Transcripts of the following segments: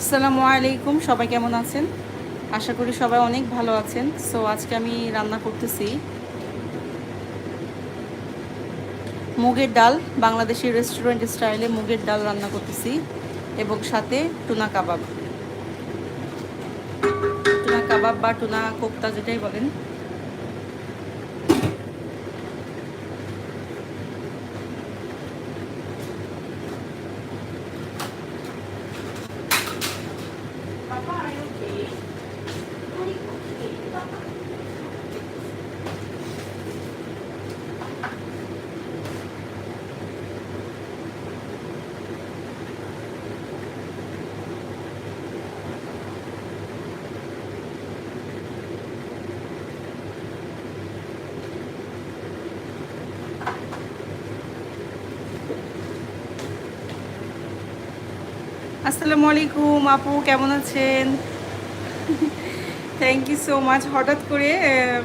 আসসালামু আলাইকুম, সবাই কেমন আছেন? আশা করি সবাই অনেক ভালো আছেন। সো আজকে আমি রান্না করতেছি মুগের ডাল, বাংলাদেশি রেস্টুরেন্ট স্টাইলে মুগের ডাল রান্না করতেছি এবং সাথে টুনা কাবাব। টুনা কাবাব বা টুনা কোপ্তা যেটাই বলেন। আসসালামু আলাইকুম, আপু কেমন আছেন? থ্যাংক ইউ সো মাচ হঠাৎ করে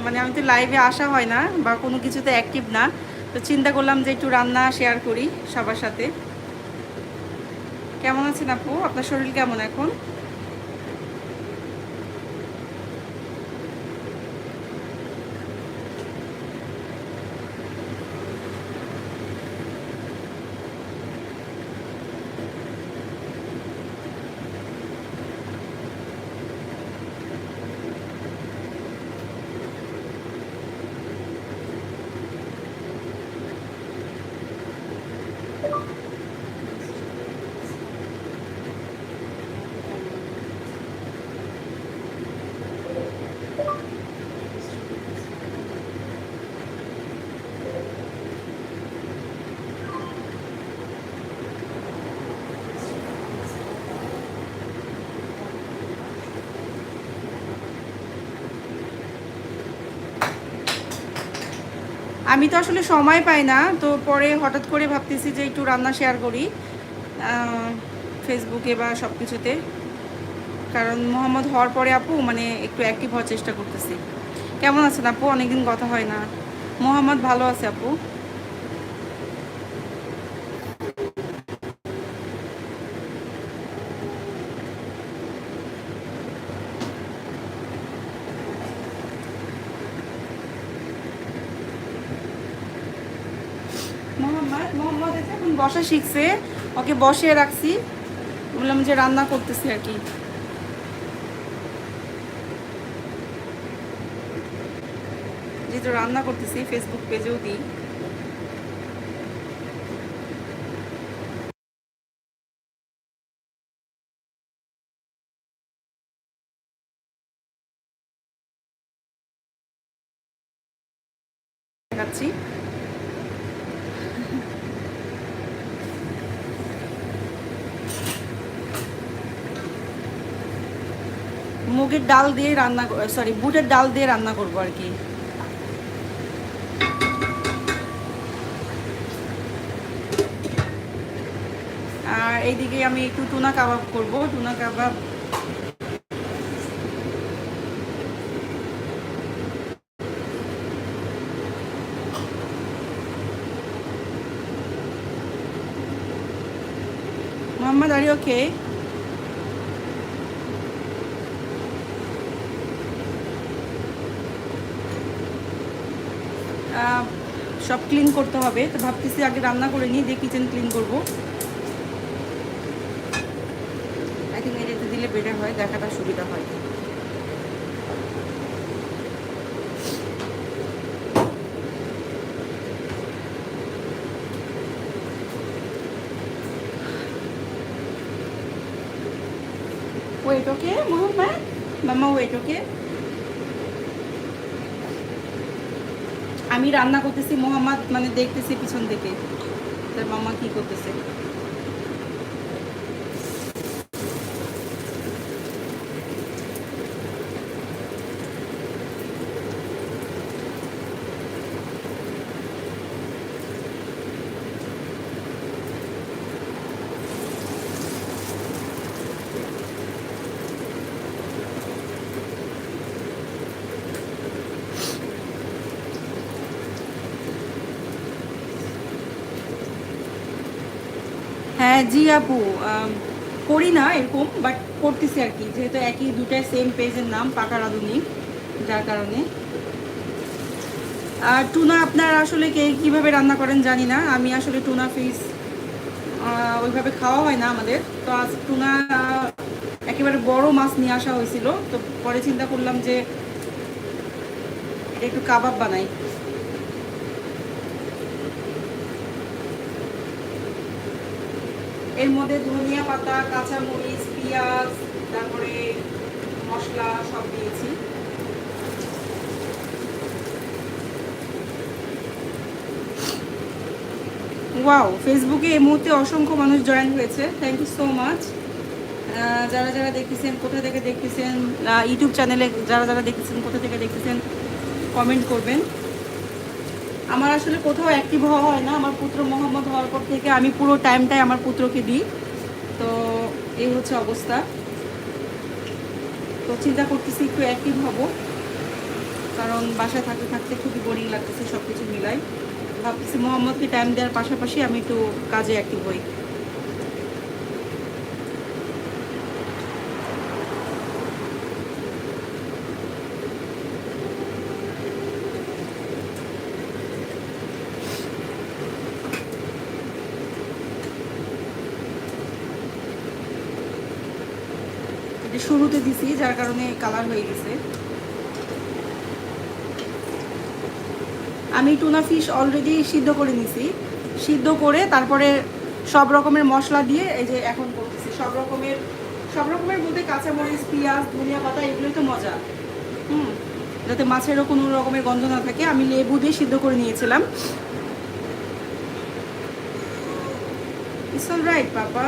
মানে আমি তো লাইভে আসা হয় না বা কোনো কিছুতে অ্যাক্টিভ না, তো চিন্তা করলাম যে একটু রান্না শেয়ার করি সবার সাথে। কেমন আছেন আপু? আপনার শরীর কেমন এখন? আমি তো আসলে সময় পাই না, তো পরে হঠাৎ করে ভাবতেছি যে একটু রান্না শেয়ার করি ফেসবুকে বা সব কিছুতে কারণ মোহাম্মদ হওয়ার পরে আপু মানে একটু অ্যাক্টিভ হওয়ার চেষ্টা করতেছি। কেমন আছেন আপু? অনেকদিন কথা হয় না। মোহাম্মদ ভালো আছে আপু মোহাম্মদ মোহাম্মদ এখন বসা শিখছে, ওকে বসিয়ে রাখছি। বললাম যে রান্না করতেছি আর কি। যেহেতু রান্না করতেছি ফেসবুক পেজেও দিই। মুগের ডাল দিয়ে রান্না সরি বুটের ডাল দিয়ে রান্না করব আর কি। আর এইদিকে আমি একটু টুনা কাবাব করব, টুনা কাবাব। মোহাম্মদ আরি ওকে সব ক্লিন করতে হবে। তো ভাবতেছি আগে রান্না করে নিই, দিয়ে কিচেন ক্লিন করব। আই থিঙ্ক দিলে বেটার হয়, দেখাটা সুবিধা হয়। Wait okay Mohammad? মামা ওয়েট ওকে আমি রান্না করতেছি মোহাম্মদ মানে দেখতেছি পিছন থেকে। তার মামা কি করতেছে? হ্যাঁ জি আপু করি না এরকম বাট করতেছি আর কি। যেহেতু একই, দুটাই সেম পেজের নাম, পাকা রাঁধুনি, যার কারণে। আর টুনা, আপনারা আসলে কে, কীভাবে রান্না করেন জানি না। আমি আসলে টুনা ফিস ওইভাবে খাওয়া হয় না আমাদের। তো আজ টুনা একেবারে বড় মাছ নিয়ে আসা হয়েছিল। তো পরে চিন্তা করলাম যে, এটা একটু কাবাব বানাই। এর মধ্যে ধনিয়া পাতা কাঁচা মরিচ পেঁয়াজ, তারপরে মশলা সব দিয়েছি। ওয়াও ফেসবুকে এই মুহূর্তে অসংখ্য মানুষ জয়েন হয়েছে। থ্যাংক ইউ সো মাচ যারা যারা দেখতেছেন কোথা থেকে দেখতেছেন ইউটিউব চ্যানেলে যারা যারা দেখতেছেন কোথা থেকে দেখতেছেন কমেন্ট করবেন। আমার আসলে কোথাও অ্যাক্টিভ হওয়া হয় না। আমার পুত্র মোহাম্মদ হওয়ার পর থেকে আমি পুরো টাইমটাই আমার পুত্রকে দিই। তো এই হচ্ছে অবস্থা। তো চিন্তা করতেছি একটু অ্যাক্টিভ হব। কারণ বাসায় থাকতে থাকতে খুবই বোরিং লাগতেছে সব কিছু মিলাই। ভাবতেছি মোহাম্মদকে টাইম দেওয়ার পাশাপাশি আমি একটু কাজে অ্যাক্টিভ হই। শুরুতে দিছি, যার কারণে কালার হয়ে গেছে। আমি টুনা ফিশ অলরেডি সিদ্ধ করে নিছি। সিদ্ধ করে তারপরে সব রকমের মশলা দিয়ে এই যে এখন করতেছি, সব রকমের সব রকমের মধ্যে কাঁচামরিচ, পেঁয়াজ, ধনিয়া পাতা, এগুলোই তো মজা। হুম, যাতে মাছেরও কোনো রকমের গন্ধ না থাকে, আমি লেবু দিয়ে সিদ্ধ করে নিয়েছিলাম। ইটস অল রাইট পাপা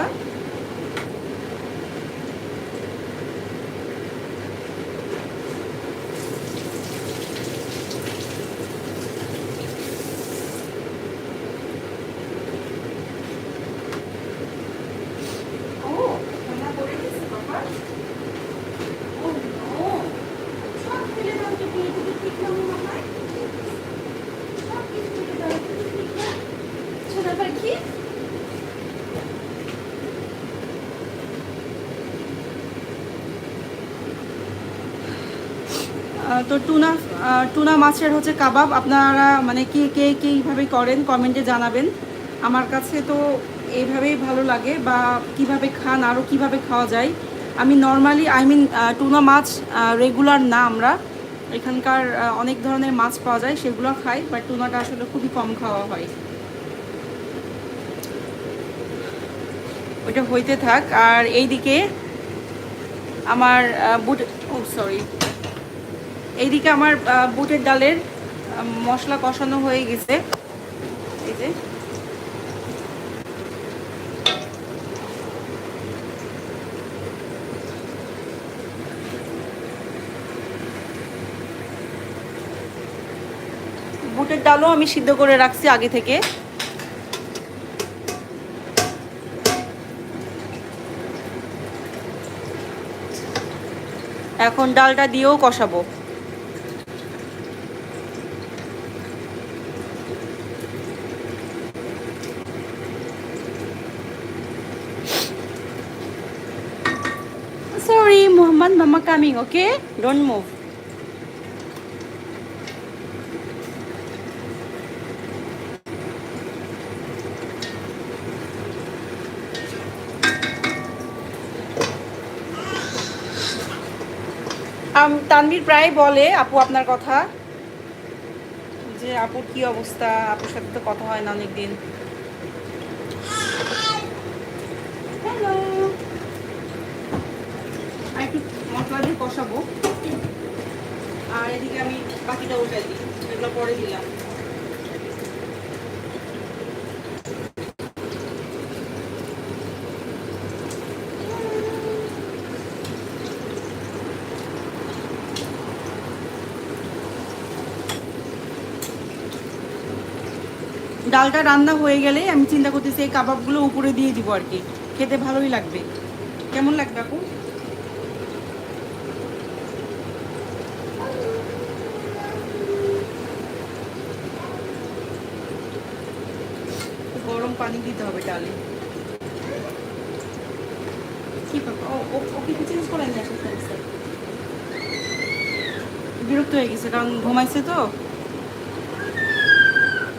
ও রান্না করে দিয়েছে বাবা ও নো সব ফেলে দাও তো তুমি একটু ঠিক না মনে হয় সব কিছু ফেলে দাও একটু ঠিক না ছোট পাখি আহ, তো টুনা টুনা মাছের হচ্ছে কাবাব, আপনারা মানে কে কে কীভাবে করেন, কমেন্টে জানাবেন। আমার কাছে তো এইভাবেই ভালো লাগে, বা কীভাবে খান আরও কীভাবে খাওয়া যায়। আমি নর্মালি আই মিন টুনা মাছ রেগুলার না আমরা। এখানকার অনেক ধরনের মাছ পাওয়া যায়, সেগুলো খাই বাট টুনাটা আসলে খুবই কম খাওয়া হয়। ওইটা হইতে থাক, আর এইদিকে আমার বুট ও সরি এইদিকে আমার বুটের ডালের মশলা কষানো হয়ে গেছে। এই যে। বুটের ডালও আমি সিদ্ধ করে রাখছি আগে থেকে। এখন ডালটা দিয়েও কষাবো। Sorry, Muhammad, Mama coming, okay? Don't move. Tanvir প্রায় বলে আপু আপনার কথা যে আপুর কি অবস্থা আপুর সাথে তো কথা হয় না অনেকদিন হ্যালো আর একটু কষাবো। আর এদিকে আমি বাকিটা উঠাই দিই, এগুলো পরে দিলাম। ডালটা রান্না হয়ে গেলে আমি চিন্তা করতেছি, এই কাবাবগুলো উপরে দিয়ে দিব আর কি। খেতে ভালোই লাগবে। কেমন লাগবে আপু গরম পানি দিতে হবে ডালে। কি ব্যাপার? ওকে একটু চেঞ্জ করে নিয়ে আসেন স্যার বিরক্ত হয়ে গেছে কারণ ঘুমাইছে তো।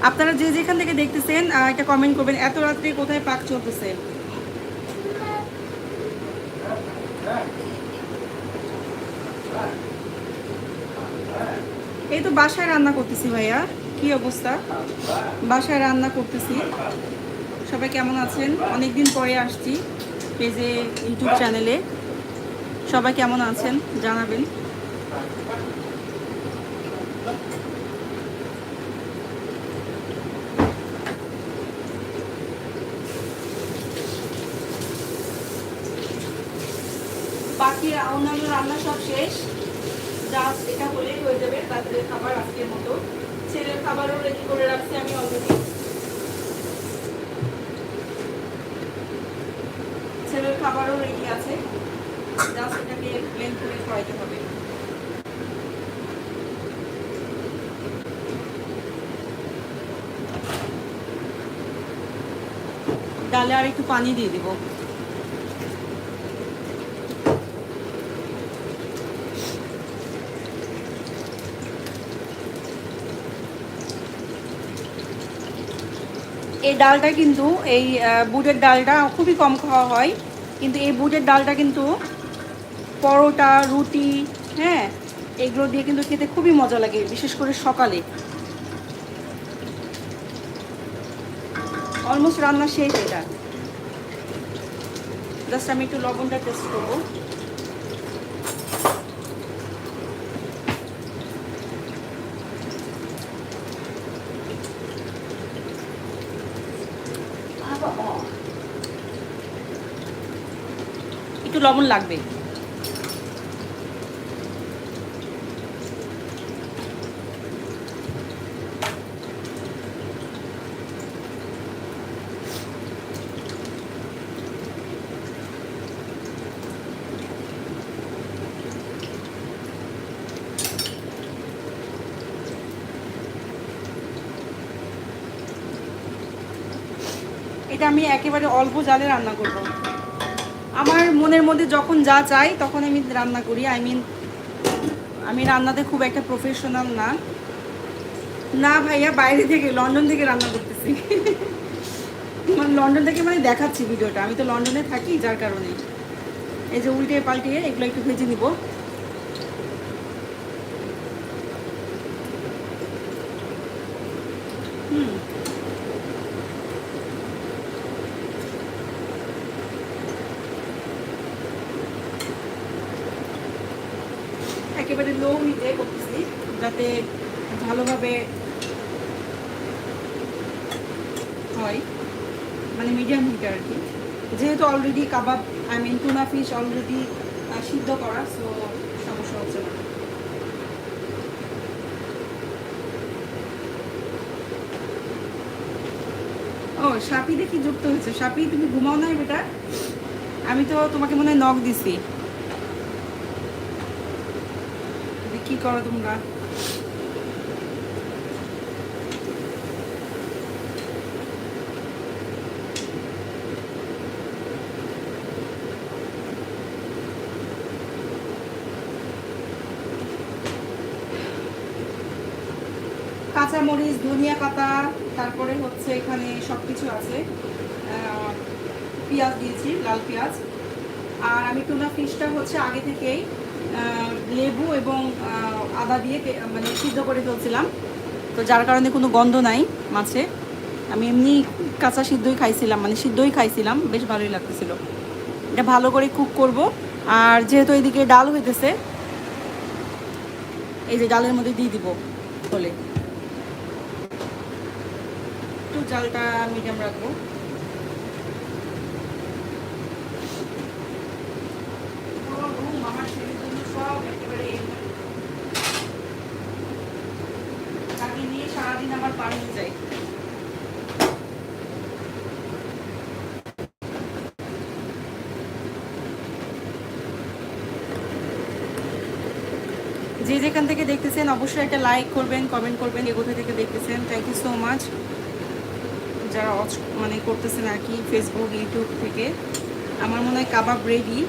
আপনারা যে যেখান থেকে দেখতেছেন একটা কমেন্ট করবেন এত রাত্রে কোথায় পাক চলতেছে? এই তো বাসায় রান্না করতেছি ভাইয়া কি অবস্থা? বাসায় রান্না করতেছি। সবাই কেমন আছেন? অনেকদিন পরে আসছি পেজে, ইউটিউব চ্যানেলে। সবাই কেমন আছেন? জানাবেন। বাকি অন্যান্য রান্না সব শেষ। জাস্ট এটা হলেই হয়ে যাবে রাত্রের খাবার আজকের মতো। ছেলের খাবারও রেডি করে রাখছি আমি অলরেডি ছেলের খাবারও রেডি আছে। জাস্ট এটাকে ব্লেন্ড করে খাওয়াইতে হবে। ডালে আর একটু পানি দিয়ে দিব। এই ডালটা কিন্তু, এই বুটের ডালটা খুবই কম খাওয়া হয়। কিন্তু এই বুটের ডালটা কিন্তু পরোটা, রুটি হ্যাঁ এগুলো দিয়ে কিন্তু খেতে খুবই মজা লাগে, বিশেষ করে সকালে। অলমোস্ট রান্না শেষ এটা। জাস্ট আমি একটু লবণটা টেস্ট করব। লবণ লাগবে। এটা আমি একেবারে অল্প জালে রান্না করব। আমার মনের মধ্যে যখন যা চাই, তখন আমি রান্না করি। আই মিন আমি রান্নাতে খুব একটা প্রফেশনাল না। না ভাইয়া, বাইরে থেকে, লন্ডন থেকে রান্না করতেছি। মানে লন্ডন থেকে মানে দেখাচ্ছি ভিডিওটা। আমি তো লন্ডনে থাকি, যার কারণে। এই যে উল্টে পাল্টিয়ে এগুলো একটু ভেজে নিব। হুম। একেবারে লো হিটে করতেছি যাতে ভালোভাবে হয় মানে মিডিয়াম হিটে আর কি। যেহেতু already kebab I mean tuna fish already সিদ্ধ করা সো সমস্যা হচ্ছে না। ও, সাপি দেখি যুক্ত হয়েছে। সাপি, তুমি ঘুমাও নাই বেটা? আমি তো তোমাকে মনে হয় নখ দিছি যে কি করো তোমরা। কাঁচামরিচ, ধনিয়া পাতা, তারপরে হচ্ছে এখানে সব কিছু আছে পেঁয়াজ দিয়েছি, লাল পেঁয়াজ। আর আমি টুনা ফিশটা হচ্ছে আগে থেকেই লেবু এবং আদা দিয়ে মানে সিদ্ধ করে ফেলছিলাম। তো যার কারণে কোনো গন্ধ নাই মাছে। আমি এমনি কাঁচা সিদ্ধই খাইছিলাম মানে সিদ্ধই খাইছিলাম, বেশ ভালোই লাগতেছিল। এটা ভালো করে কুক করব। আর যেহেতু এদিকে ডাল হইতেছে, এই যে ডালের মধ্যে দিয়ে দিব। হলে। একটু জালটা মিডিয়াম রাখব পুরো room আমার ছেলের জন্য সব একেবারে তাকে নিয়ে হয়ে যায় যে যেখান থেকে দেখতেছেন, অবশ্যই একটা লাইক করবেন কমেন্ট করবেন এ কোথা থেকে দেখতেছেন। থ্যাংক ইউ সো মাচ যারা মানে করতেছেন আর কি ফেসবুক ইউটিউব থেকে। আমার মনে হয় কাবাব রেডি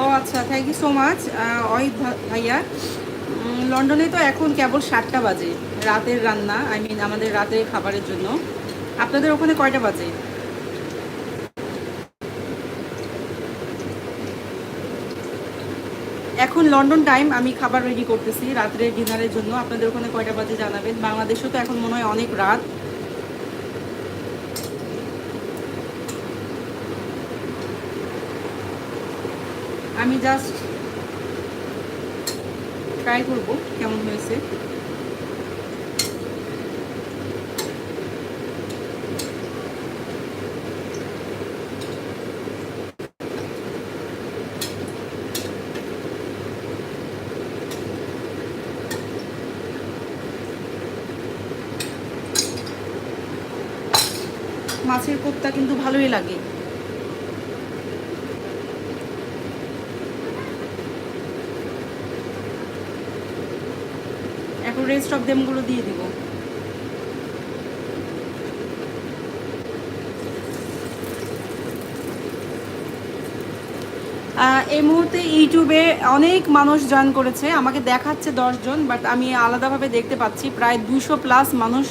ও আচ্ছা thank you so much Ahit ভাইয়া। লন্ডনে তো এখন কেবল সাতটা বাজে, রাতের রান্না আই মিন আমাদের রাতের খাবারের জন্য। আপনাদের ওখানে কয়টা বাজে? এখন লন্ডন টাইম, আমি খাবার রেডি করতেছি রাত্রে ডিনারের জন্য। আপনাদের ওখানে কয়টা বাজে জানাবেন? বাংলাদেশেও তো এখন মনে হয় অনেক রাত। আমি জাস্ট ট্রাই করব কেমন হয়েছে? মাছের কোপ্তা কিন্তু ভালোই লাগে। রেস্ট অফ দেমগুলো দিয়ে দিব। এই মুহূর্তে ইউটিউবে অনেক মানুষ জয়েন করেছে, আমাকে দেখাচ্ছে দশজন বাট আমি আলাদাভাবে দেখতে পাচ্ছি, প্রায় দুশো প্লাস মানুষ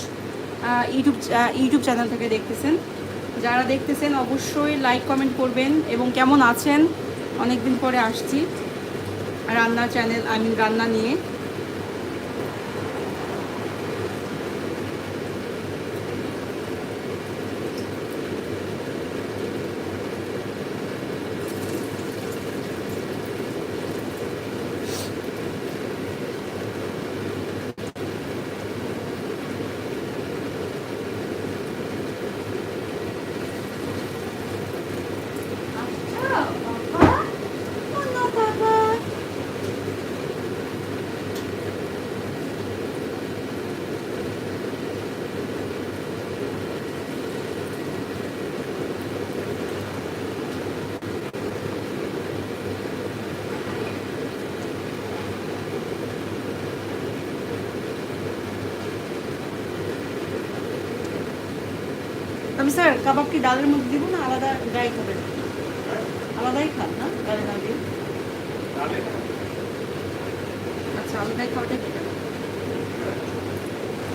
ইউটিউব ইউটিউব চ্যানেল থেকে দেখতেছেন। যারা দেখতেছেন, অবশ্যই লাইক কমেন্ট করবেন, এবং কেমন আছেন? অনেকদিন পরে আসছি। রান্না চ্যানেল আই মিন রান্না নিয়ে। স্যার কাবাব কি ডালের মধ্যে দিব না আলাদা ড্রাই খাবেন? আলাদাই খান না? ডালে না দিয়ে? আচ্ছা আলাদাই খাওয়াটাই বেটার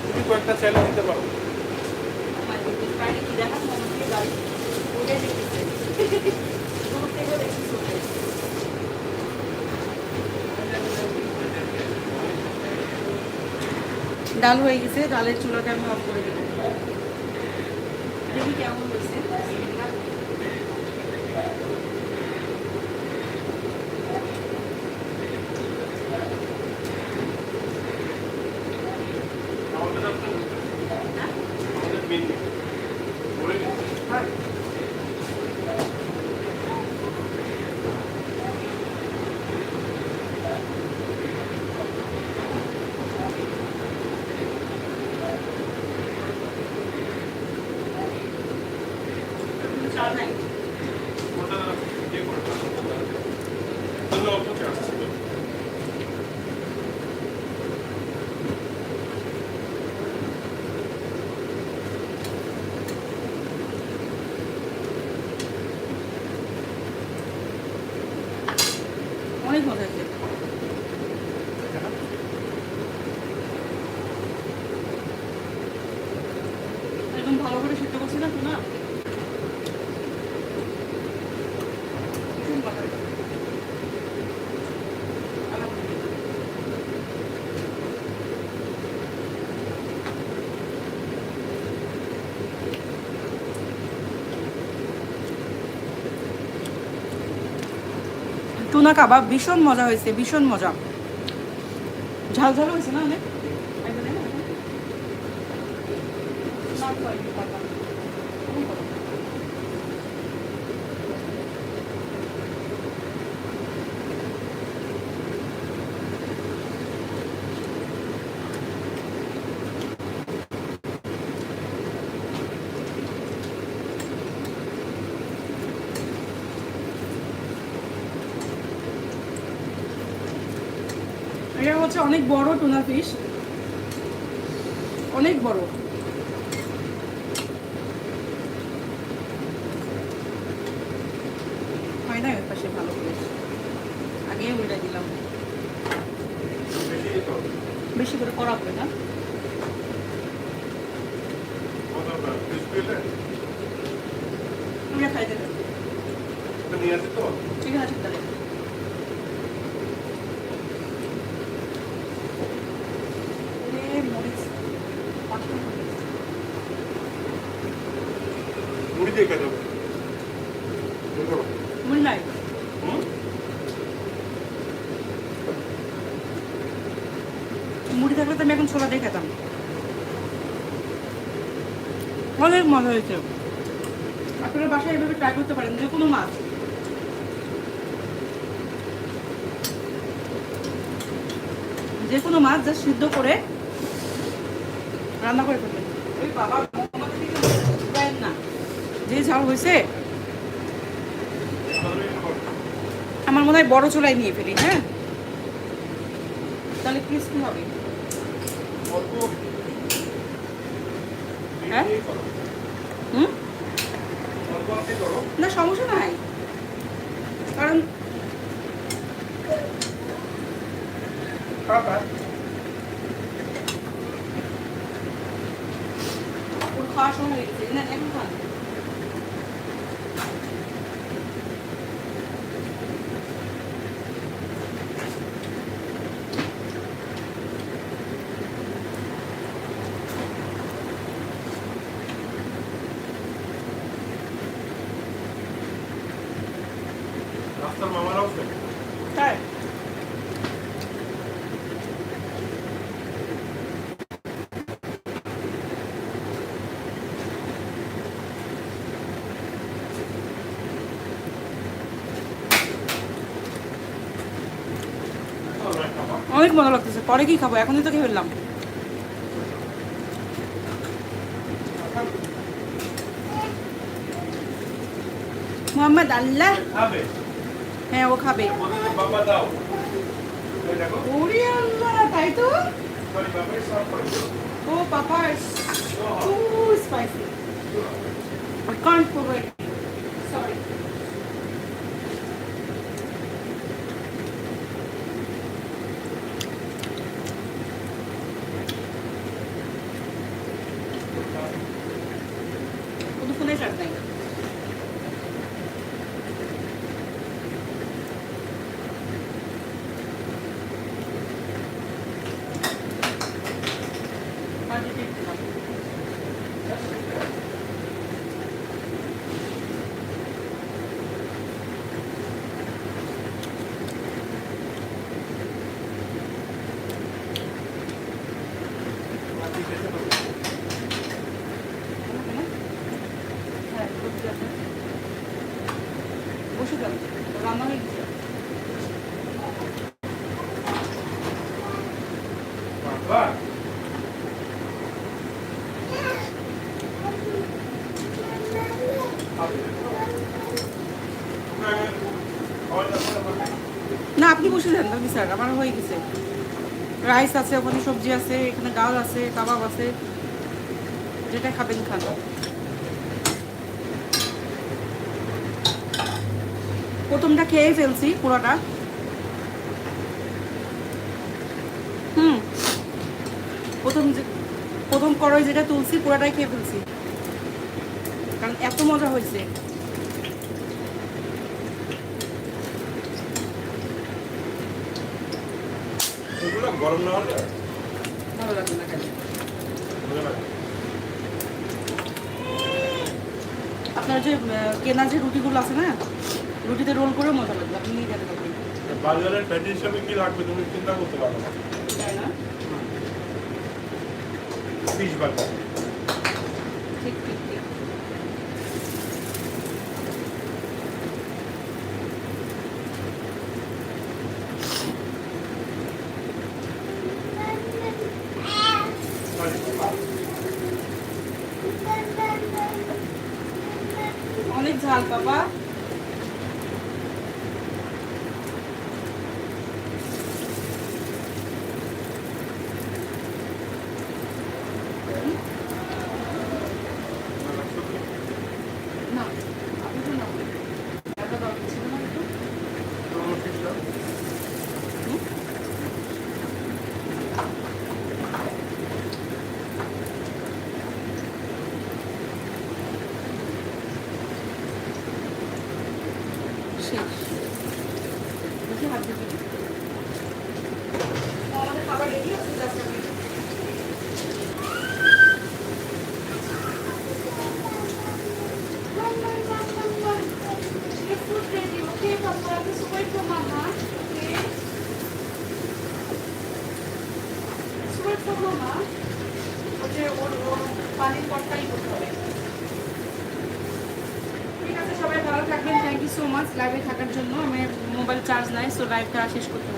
তুমি কয়েকটা চাইলে দিতে পারো। আমার কি আমাকে গাড়ি ওটাই দেখতেছে ওটাই। ডাল হয়ে গেছে ডালের চুলাটা আমি অফ করে দেবো। দেখি কেমন হয়েছে আমাদের মেনু বলে দিচ্ছি চাল নাই ওটা ইয়ে করে দাও। তাহলে অল্প চার্জ ছিল অনেক মজা হয়েছে একদম ভালো করে সিদ্ধ করছি না তো না ভীষণ ভালো হয়েছে। আলহামদুলিল্লাহ। টুনা কাবাব ভীষণ মজা হয়েছে ভীষণ মজা ঝাল ঝাল হয়েছে না অনেক Thank না? হচ্ছে অনেক বড় টুনা ফিশ অনেক বড়। হয় না পাশে ভালো করে আগে উল্টা দিলাম। বেশি করে করা হবে না। আমরা খাইতে ঠিক আছে তাহলে। ছোলা দিয়ে খেতাম অনেক মজা হয়েছে। আপনারা বাসায় এভাবে ট্রাই করতে পারেন, যে কোনো মাছ। যে কোনো মাছ যা সিদ্ধ করে রান্না করে ফেলবেন। যে ঝাল হয়েছে। আমার মনে হয় বড় চুলায় নিয়ে ফেলি হ্যাঁ? তাহলে ক্রিস্পি হবে। হ্যাঁ? হুম না সমস্যা নাই। কারণ খাওয়ার সময় হয়ে গেছে না এখন খান অনেক মজা লাগতেছে। পরে কি খাব? এখনই তো খেয়ে ফেললাম। মোহাম্মদ আল্লাহ। হ্যাঁ ও খাবে। ওরে আল্লাহ তাই তো। ও পাপা too I can't provide sorry কোনো ফোনে চার্জ নাই Quantity দিলাম। আপনি খেতে পারবেন। হ্যাঁ, বসে যান। বসে যান রান্না হয়ে গেছে বাবা খাবে। ওকে খাওয়ার দাওয়ার হবে। না, আপনি বসে যান দাদি স্যার, আমার হয়ে গেছে। রাইস আছে, ওখানে সবজি আছে, এখানে ডাল আছে, কাবাব আছে। যেটা খাবেন, খান। প্রথমটা খেয়ে ফেলছি পুরোটা। হুম। প্রথম প্রথম কড়াই যেটা তুলছি, পুরোটাই খেয়ে ফেলছি। কারণ এত মজা হয়েছে। গরম না হলে ভালো লাগবে না কেন আপনার যে কেনা যে রুটিগুলো আছে না রুটিতে রোল করেও মজা লাগবে আপনি নিয়ে যেতে পারবেন। বাজারের প্যাটি হিসাবে কি লাগবে তুমি চিন্তা করতে পারো না। ফিশ বাজার ঠিক ঠিক। ঠিক অনেক ঝাল বাবা না আপনি তো না এত দরকার ছিল না একটু Mama, just wait for Mama. Okay. Just wait for Mama. ওকে ওর ওর পানির পটটাই করতে হবে ঠিক আছে সবাই ভালো থাকবেন থ্যাংক ইউ সো মাচ লাইভে থাকার জন্য আমার মোবাইল চার্জ নাই সো লাইভটা শেষ করতে